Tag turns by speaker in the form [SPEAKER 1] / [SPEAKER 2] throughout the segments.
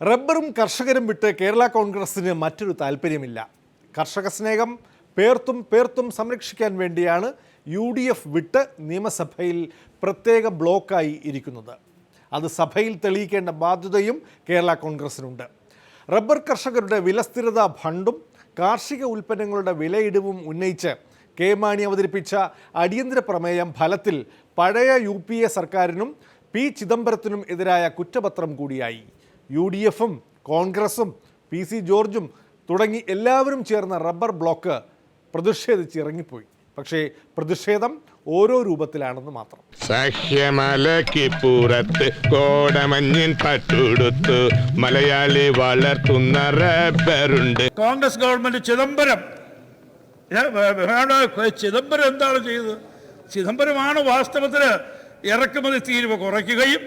[SPEAKER 1] റബ്ബറും കർഷകരും വിട്ട് കേരള കോൺഗ്രസിന് മറ്റൊരു താല്പര്യമില്ല കർഷക സ്നേഹം പേർത്തും പേർത്തും സംരക്ഷിക്കാൻ വേണ്ടിയാണ് യു ഡി എഫ് വിട്ട് നിയമസഭയിൽ പ്രത്യേക ബ്ലോക്കായി ഇരിക്കുന്നത്. അത് സഭയിൽ തെളിയിക്കേണ്ട ബാധ്യതയും കേരള കോൺഗ്രസിനുണ്ട്. റബ്ബർ കർഷകരുടെ വിലസ്ഥിരത ഫണ്ടും കാർഷിക ഉൽപ്പന്നങ്ങളുടെ വിലയിടിവും ഉന്നയിച്ച് കെ മാണി അവതരിപ്പിച്ച അടിയന്തര പ്രമേയം ഫലത്തിൽ പഴയ യു സർക്കാരിനും പി ചിദംബരത്തിനും എതിരായ കുറ്റപത്രം കൂടിയായി. യു ഡി എഫും കോൺഗ്രസും പി സി ജോർജും തുടങ്ങി എല്ലാവരും ചേർന്ന റബ്ബർ ബ്ലോക്ക് പ്രതിഷേധിച്ച് ഇറങ്ങിപ്പോയി പക്ഷേ പ്രതിഷേധം ഓരോ രൂപത്തിലാണെന്ന് മാത്രം.
[SPEAKER 2] സഹ്യമലക്ക് പുറത്ത് കോടമഞ്ഞിൻ പട്ടുടുത്തു മലയാളി വളർത്തുന്ന റബ്ബറുണ്ട്.
[SPEAKER 3] കോൺഗ്രസ് ഗവൺമെന്റ് ചിദംബരം. ചിദംബരം എന്താണ് ചെയ്തത്? ചിദംബരമാണ് വാസ്തവത്തിൽ ഇറക്കുമതി തീരുവ കുറയ്ക്കുകയും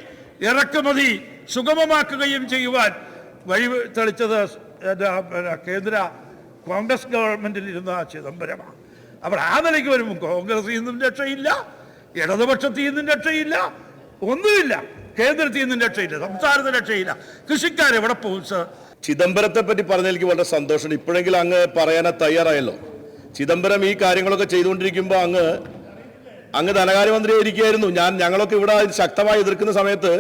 [SPEAKER 3] ഇറക്കുമതി സുഗമമാക്കുകയും ചെയ്യുവാൻ വഴി തെളിച്ചത് കേന്ദ്ര കോൺഗ്രസ് ഗവൺമെന്റിൽ ഇരുന്ന ചിദംബരമാണ്. അപ്പോൾ ആ നിലയ്ക്ക് വരുമ്പോൾ കോൺഗ്രസിൽ നിന്നും രക്ഷയില്ല ഇടതുപക്ഷത്തിൽ നിന്നും രക്ഷയില്ല ഒന്നുമില്ല. കേന്ദ്രത്തിൽ നിന്നും രക്ഷയില്ല സംസ്ഥാനത്തിന് രക്ഷയില്ല. കൃഷിക്കാർ എവിടെ പോകും സർ?
[SPEAKER 4] ചിദംബരത്തെ പറ്റി പറഞ്ഞ എനിക്ക് വളരെ സന്തോഷം. ഇപ്പോഴെങ്കിലും അങ്ങ് പറയാനാ തയ്യാറായല്ലോ. ചിദംബരം ഈ കാര്യങ്ങളൊക്കെ ചെയ്തുകൊണ്ടിരിക്കുമ്പോൾ അങ്ങ് അങ്ങ് ധനകാര്യമന്ത്രിയായിരിക്കായിരുന്നു ഞാൻ ഞങ്ങളൊക്കെ ഇവിടെ ശക്തമായി എതിർക്കുന്ന സമയത്ത്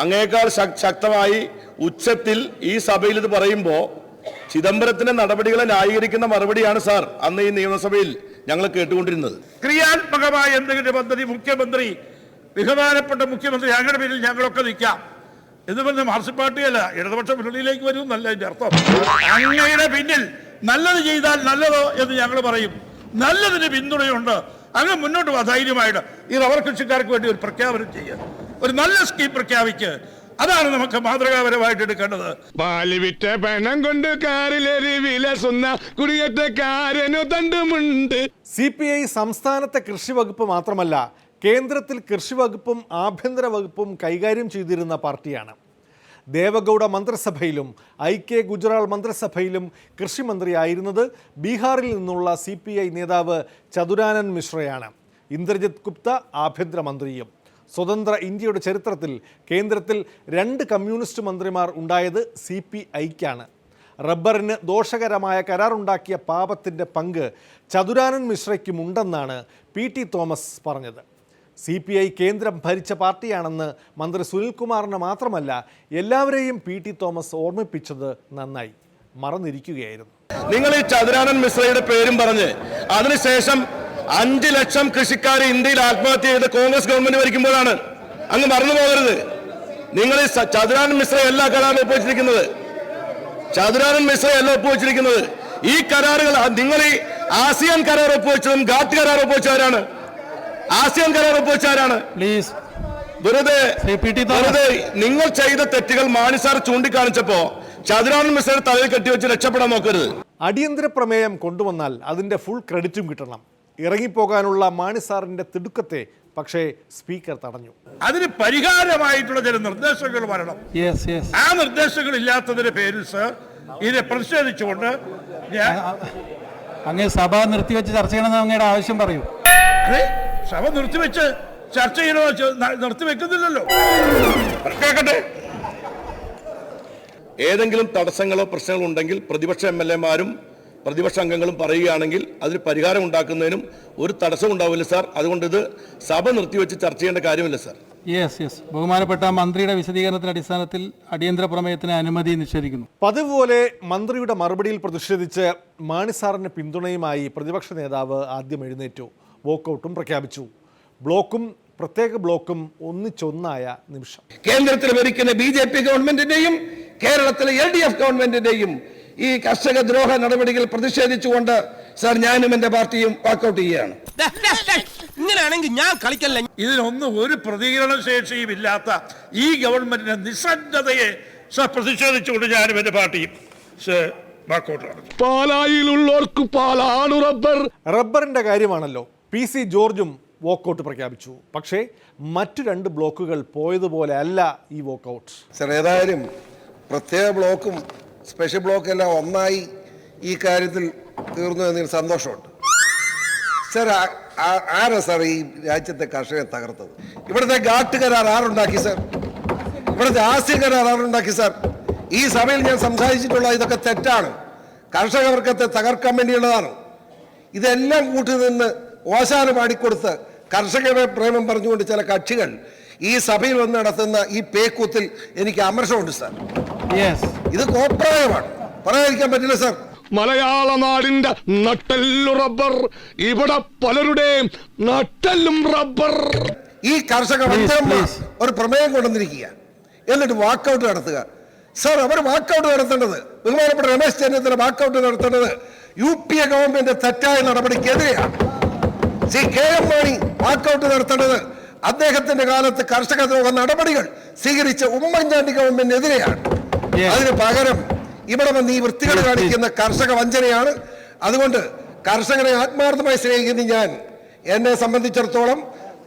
[SPEAKER 4] അങ്ങേക്കാൾ ശക്തമായി ഉച്ചത്തിൽ ഈ സഭയിൽ ഇത് പറയുമ്പോൾ ചിദംബരത്തിന്റെ നടപടികളെ ന്യായീകരിക്കുന്ന മറുപടിയാണ് സാർ അന്ന് ഈ നിയമസഭയിൽ ഞങ്ങൾ കേട്ടുകൊണ്ടിരുന്നത്.
[SPEAKER 3] ക്രിയാത്മകമായ എന്തെങ്കിലും പദ്ധതി മുഖ്യമന്ത്രി ബഹുമാനപ്പെട്ട മുഖ്യമന്ത്രി ഞങ്ങളുടെ പേരിൽ ഞങ്ങളൊക്കെ നിൽക്കാം. എന്ന് പറഞ്ഞ മാർക്സിസ്റ്റ് പാർട്ടിയല്ല ഇടതുപക്ഷ മുന്നണിയിലേക്ക് വരും എന്നല്ല അതിന്റെ അർത്ഥം. അങ്ങയുടെ പിന്നിൽ നല്ലത് ചെയ്താൽ നല്ലതോ എന്ന് ഞങ്ങൾ പറയും. നല്ലതിന് പിന്തുണയുണ്ട്. അങ്ങ് മുന്നോട്ട് ധൈര്യമായിട്ട്. ഈ റബ്ബർ കൃഷിക്കാർക്ക് വേണ്ടി ഒരു പ്രഖ്യാപനം ചെയ്യുക ഒരു നല്ല സ്കീം പ്രഖ്യാപിക്ക്. അതാണ് നമുക്ക് മാതൃകാപരമായിട്ട് എടുക്കേണ്ടത്.
[SPEAKER 2] പാൽ വിറ്റ പണം കൊണ്ട് കാറിലേറി വിലസുന്ന കുടിയേറ്റക്കാരനു തണ്ടുമുണ്ട്.
[SPEAKER 1] സി പി ഐ സംസ്ഥാനത്തെ കൃഷി വകുപ്പ് മാത്രമല്ല കേന്ദ്രത്തിൽ കൃഷി വകുപ്പും ആഭ്യന്തര വകുപ്പും കൈകാര്യം ചെയ്തിരുന്ന പാർട്ടിയാണ്. ദേവഗൗഡ മന്ത്രിസഭയിലും ഐ കെ ഗുജറാൾ മന്ത്രിസഭയിലും കൃഷിമന്ത്രിയായിരുന്നത് ബീഹാറിൽ നിന്നുള്ള സി പി ഐ നേതാവ് ചതുരാനൻ മിശ്രയാണ്. ഇന്ദ്രജിത് ഗുപ്ത ആഭ്യന്തരമന്ത്രിയും. സ്വതന്ത്ര ഇന്ത്യയുടെ ചരിത്രത്തിൽ കേന്ദ്രത്തിൽ രണ്ട് കമ്മ്യൂണിസ്റ്റ് മന്ത്രിമാർ ഉണ്ടായത് സി പി ഐക്കാണ്. റബ്ബറിന് ദോഷകരമായ കരാറുണ്ടാക്കിയ പാപത്തിന്റെ പങ്ക് ചതുരാനൻ മിശ്രയ്ക്കുമുണ്ടെന്നാണ് പി ടി തോമസ് പറഞ്ഞത്. സി പി ഐ കേന്ദ്രം ഭരിച്ച പാർട്ടിയാണെന്ന് മന്ത്രി സുനിൽകുമാറിന് മാത്രമല്ല എല്ലാവരെയും പി ടി തോമസ് ഓർമ്മിപ്പിച്ചത് നന്നായി. മറന്നിരിക്കുകയായിരുന്നു.
[SPEAKER 4] നിങ്ങൾ ഈ ചതുരാനൻ മിശ്രയുടെ പേരും പറഞ്ഞ് അതിനുശേഷം അഞ്ച് ലക്ഷം കൃഷിക്കാർ ഇന്ത്യയിൽ ആത്മഹത്യ ചെയ്ത കോൺഗ്രസ് ഗവൺമെന്റ് ഭരിക്കുമ്പോഴാണ്. അങ്ങ് മറന്നു പോകരുത്. നിങ്ങൾ ഈ സ- ചതുരാനൻ മിശ്ര എല്ലാ കരാറും ഒപ്പുവെച്ചിരിക്കുന്നത്. ചതുരാനൻ മിശ്ര അല്ല ഒപ്പുവെച്ചിരിക്കുന്നത്. ഈ കരാറുകൾ നിങ്ങൾ ഈ ആസിയാൻ കരാർ ഒപ്പുവെച്ചതും ഗാറ്റ് കരാർ ഒപ്പുവെച്ചവരാണ്. ആസിയാൻ കരാർ ഒപ്പുവെച്ചവരാണ്.
[SPEAKER 5] പ്ലീസ്.
[SPEAKER 4] വെറുതെ. വെറുതെ നിങ്ങൾ ചെയ്ത തെറ്റുകൾ മാണി സാർ ചൂണ്ടിക്കാണിച്ചപ്പോ ചതുരാനൻ മിശ്രയുടെ തലയിൽ കെട്ടിവെച്ച് രക്ഷപ്പെടാൻ നോക്കരുത്.
[SPEAKER 1] അടിയന്തര പ്രമേയം കൊണ്ടുവന്നാൽ അതിന്റെ ഫുൾ ക്രെഡിറ്റും കിട്ടണം. ഇറങ്ങിപ്പോകാനുള്ള മാണി സാറിന്റെ തിടുക്കത്തെ പക്ഷേ സ്പീക്കർ തടഞ്ഞു.
[SPEAKER 3] അതിന് പരിഹാരമായിട്ടുള്ള ചില നിർദ്ദേശങ്ങൾ വരണം. ആ നിർദ്ദേശങ്ങൾ ഇല്ലാത്തതിന്റെ പേരിൽ സർ ഇതിനെ പ്രതിഷേധിച്ചുകൊണ്ട് ഞാൻ
[SPEAKER 5] അങ്ങ് സഭ നിർത്തിവെച്ച് ചർച്ച ചെയ്യണമെന്ന് അങ്ങയുടെ ആവശ്യം പറയൂ.
[SPEAKER 3] സഭ നിർത്തിവെച്ച് ചർച്ച ചെയ്യണോ നിർത്തി വെക്കുന്നില്ലല്ലോ നിർത്തിവെക്കുന്നില്ലല്ലോ. കേൾക്കട്ടെ
[SPEAKER 4] ഏതെങ്കിലും തടസ്സങ്ങളോ പ്രശ്നങ്ങളോ ഉണ്ടെങ്കിൽ പ്രതിപക്ഷ എം എൽ എമാരും പ്രതിപക്ഷ അംഗങ്ങളും പറയുകയാണെങ്കിൽ അതിന് പരിഹാരം ഉണ്ടാക്കുന്നതിനും ഒരു തടസ്സം ഉണ്ടാവില്ല സാർ. അതുകൊണ്ട് ഇത് സഭ നിർത്തിവെച്ച് ചർച്ച ചെയ്യേണ്ട കാര്യമില്ല സാർ.
[SPEAKER 5] Yes yes. ബഹുമാനപ്പെട്ട മന്ത്രിയുടെ വിശദീകരണത്തിന്റെ അടിസ്ഥാനത്തിൽ അടിയന്തര പ്രമേയത്തിന് അനുമതി നിഷേധിക്കുന്നു.
[SPEAKER 1] പതിവ് പോലെ മന്ത്രിയുടെ മറുപടിയിൽ പ്രതിഷേധിച്ച് മാണിസാറിന് പിന്തുണയുമായി പ്രതിപക്ഷ നേതാവ് ആദ്യം എഴുന്നേറ്റു. വോക്കൗട്ടും പ്രഖ്യാപിച്ചു. ബ്ലോക്കും പ്രത്യേക ബ്ലോക്കും ഒന്നിച്ചൊന്നായ നിമിഷം.
[SPEAKER 6] കേന്ദ്രത്തിൽ ഭരിക്കുന്ന ബി ജെ പി ഗവൺമെന്റിന്റെയും കേരളത്തിലെ എൽ ഡി എഫ് ഗവൺമെന്റിന്റെയും ഈ കർഷക ദ്രോഹ നടപടികൾ പ്രതിഷേധിച്ചുകൊണ്ട് സാർ ഞാനും എന്റെ പാർട്ടിയും വാക്കൗട്ട് ചെയ്യുകയാണ്.
[SPEAKER 7] ഇങ്ങനെയാണെങ്കിൽ ഞാൻ കളിക്കല്ല?
[SPEAKER 3] ഇതിനൊന്നും ഒരു പ്രതികരണ ശേഷിയും ഇല്ലാത്ത ഈ ഗവൺമെന്റിന്റെ നിസ്സന്നതയെ സർ പ്രതിഷേധിച്ചുകൊണ്ട് ഞാനും എന്റെ പാർട്ടിയും
[SPEAKER 2] പാലായിലുള്ളവർക്ക് പാലാണ് റബ്ബർ.
[SPEAKER 1] റബ്ബറിന്റെ കാര്യമാണല്ലോ പി സി ജോർജും വോക്കൗട്ട് പ്രഖ്യാപിച്ചു. പക്ഷേ മറ്റു രണ്ട് ബ്ലോക്കുകൾ പോയതുപോലെ അല്ല ഈ വോക്കൗട്ട്.
[SPEAKER 8] സർ ഏതായാലും പ്രത്യേക ബ്ലോക്കും സ്പെഷ്യൽ ബ്ലോക്ക് എല്ലാം ഒന്നായി ഈ കാര്യത്തിൽ തീർന്നു എന്നതിൽ സന്തോഷമുണ്ട്. സർ ആരാ സാർ ഈ രാജ്യത്തെ കർഷകരെ തകർത്തത്? ഇവിടുത്തെ ഗാട്ട് കരാർ ആരുണ്ടാക്കി സാർ? ഇവിടുത്തെ ആസ്യ കരാർ ആരുണ്ടാക്കി സാർ? ഈ സഭയിൽ ഞാൻ സംസാരിച്ചിട്ടുള്ള ഇതൊക്കെ തെറ്റാണ്. കർഷക വർഗത്തെ തകർക്കാൻ വേണ്ടിയുള്ളതാണ്. ഇതെല്ലാം കൂട്ടി നിന്ന് ഓശാന പാടിക്കൊടുത്ത് കർഷകരുടെ പ്രേമം പറഞ്ഞുകൊണ്ട് ചില കക്ഷികൾ ഈ സഭയിൽ വന്ന് നടത്തുന്ന ഈ പേക്കൂത്തിൽ എനിക്ക് അമർഷമുണ്ട് സാർ. ഇത് കോപ്രായമാണ് പറയാതിരിക്കാൻ പറ്റില്ല സാർ
[SPEAKER 2] മലയാള നാടിന്റെ നട്ടെല്ലു റബ്ബർ. ഇവിടെ പലരുടെയും നട്ടെല്ലും റബ്ബർ.
[SPEAKER 8] ഈ കർഷക ഒരു പ്രമേയം കൊണ്ടുവന്നിരിക്കുക. എന്നിട്ട് വാക്കൗട്ട് നടത്തുക. സാർ അവർ വാക്കൗട്ട് നടത്തേണ്ടത്. ബഹുമാനപ്പെട്ട രമേശ് ചെന്നിത്തല വാക്കൗട്ട് നടത്തേണ്ടത് യു പി എ ഗവൺമെന്റ് തെറ്റായ നടപടിക്കെതിരെയാണ്. Shri K M Mani walkout നടത്തേണ്ടത്. അദ്ദേഹത്തിന്റെ കാലത്ത് കർഷക ദ്രോഹ നടപടികൾ സ്വീകരിച്ച ഉമ്മൻചാണ്ടി ഗവൺമെന്റിനെതിരെയാണ്. അതിന് പകരം ഇവിടെ വന്ന് ഈ വൃത്തികൾ കാണിക്കുന്ന കർഷക വഞ്ചനയാണ്. അതുകൊണ്ട് കർഷകനെ ആത്മാർത്ഥമായി സ്നേഹിക്കുന്ന ഞാൻ എന്നെ സംബന്ധിച്ചിടത്തോളം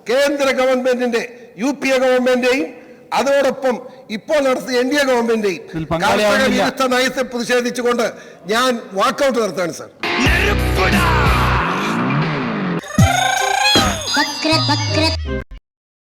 [SPEAKER 8] കേന്ദ്ര ഗവൺമെന്റിന്റെ യു പി എ ഗവൺമെന്റിന്റെയും അതോടൊപ്പം ഇപ്പോൾ നടത്തിയ എൻ ഡി എ ഗവൺമെന്റിന്റെയും കർഷക വിരുദ്ധ നയത്തെ പ്രതിഷേധിച്ചുകൊണ്ട് ഞാൻ വാക്കൗട്ട് നടത്താണ് സർ.
[SPEAKER 9] വക്ര വക്ര